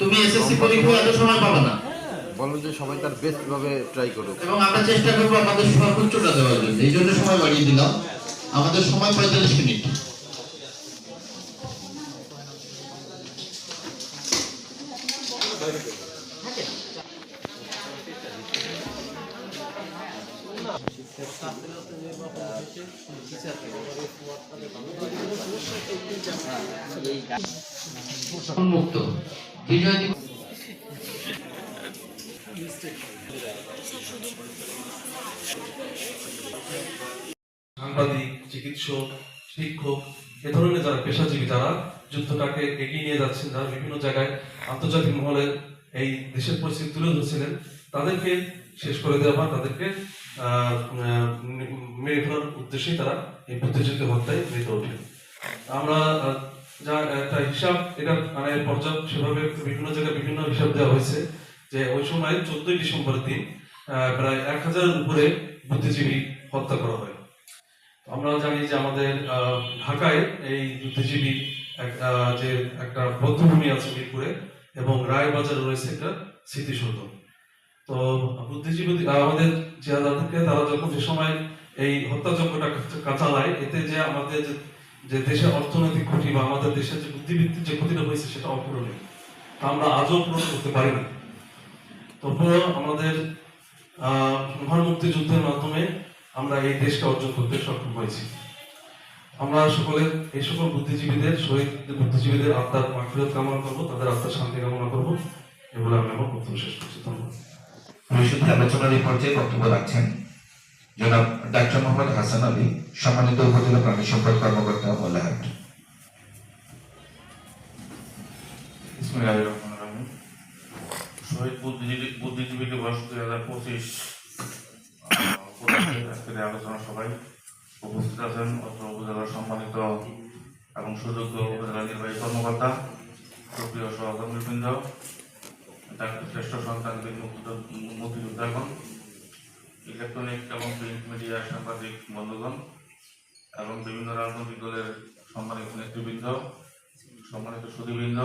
তুমি এসএসসি পরীক্ষা এত সময় পাবে না। বলো যে সবাই তার বেস্ট ভাবে ট্রাই করুক। এবং আমরা চেষ্টা করব আমাদের সর্বোচ্চটা দেওয়ার জন্য। এই জন্য সময় বাড়িয়ে দিলাম। আমাদের সময় পঁয়তাল্লিশ মিনিট। সাংবাদিক, চিকিৎসক, শিক্ষক, এ ধরনের যারা পেশাজীবী যারা যুদ্ধটাকে এগিয়ে নিয়ে যাচ্ছেন। যারা বিভিন্ন জায়গায় আন্তর্জাতিক মহলে এই দেশের পরিস্থিতি তুলে ধরছিলেন। তাদেরকে শেষ করে দেওয়া বা তাদেরকে মেরে ফেলার উদ্দেশ্যেই তারা এই বুদ্ধিজীবী হত্যায় মেতে ওঠে আমরা যা একটা হিসাব, এটা মানে পর্যাপ্ত সেভাবে বিভিন্ন জায়গায় বিভিন্ন হিসাব দেওয়া হয়েছে যে ওই সময় চোদ্দই ডিসেম্বরের দিন প্রায় এক হাজারের উপরে বুদ্ধিজীবী হত্যা করা হয়। আমরা জানি যে আমাদের ঢাকায় এই বুদ্ধিজীবী যে একটা বদ্ধভূমি আছে মিরপুরে এবং রায়বাজার রয়েছে একটা স্মৃতিসৌধ। তো বুদ্ধিজীবী আমাদের যাদেরকে তারা যখন যে সময় এই হত্যাযজ্ঞটা চালায় এতে যে আমাদের যে- যে দেশের অর্থনৈতিক ক্ষতি বা আমাদের দেশের যে বুদ্ধিবৃত্তির যে ক্ষতিটা হয়েছে, সেটা অপূরণীয়। আমরা আজও পূরণ করতে পারি না। তবুও আমাদের মহান মুক্তিযুদ্ধের মাধ্যমে আমরা এই দেশকে অর্জন করতে সক্ষম হয়েছি। আমরা সকলে, এই সকল বুদ্ধিজীবীদের, শহীদ বুদ্ধিজীবীদের আত্মার মাফিরত কামনা করব, তাদের আত্মার শান্তি কামনা করব। এগুলো আমি আমার বক্তব্য শেষ করছি। ধন্যবাদ। পরিষদে আলোচনার এই পর্যায়ে বক্তব্য রাখছেন। জনাব ডাক্তার মোহাম্মদ হাসান আলী, সম্মানিত উপজেলা প্রাণী সম্পদ কর্মকর্তা মোল্লাহাট। শহীদ বুদ্ধিজীবী বুদ্ধিজীবী দিবস দুই হাজার পঁচিশ আজকের আলোচনা সভায় উপস্থিত আছেন। অত্র উপজেলার সম্মানিত এবং সুযোগ্য উপজেলা নির্বাহী কর্মকর্তা, সুপ্রিয় সহকর্মীবৃন্দ ডাক্তার শ্রেষ্ঠ সন্তানদের মুক্তিযোদ্ধাগণ ইলেকট্রনিক এবং প্রিন্ট মিডিয়ার সাংবাদিক বন্ধুগণ এবং বিভিন্ন রাজনৈতিক দলের সম্মানিত নেতৃবৃন্দ, সম্মানিত সুদীবৃন্দ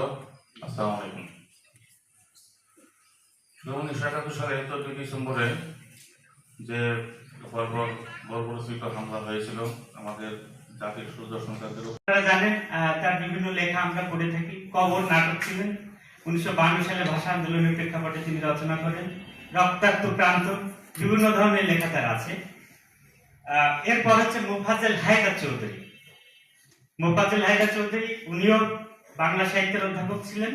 আসসালামু আলাইকুম। উনিশশো একাত্তর সালে চোদ্দই ডিসেম্বরে যে হামলা হয়েছিল আমাদের জাতির সুদর্শন তাদের জানেন তার বিভিন্ন লেখা আমরা পড়ে থাকি, কবর নাটক ছিলেন। উনিশশো সালে ভাষা আন্দোলনের প্রেক্ষাপটে তিনি রচনা করেন। রক্তাক্ত প্রান্ত বিভিন্ন ধরনের লেখা তার আছে এরপর হচ্ছে মোফাজেল হায়দার চৌধুরী। মোফাজেল হায়দার চৌধুরী, উনিও বাংলা সাহিত্যের অধ্যাপক ছিলেন।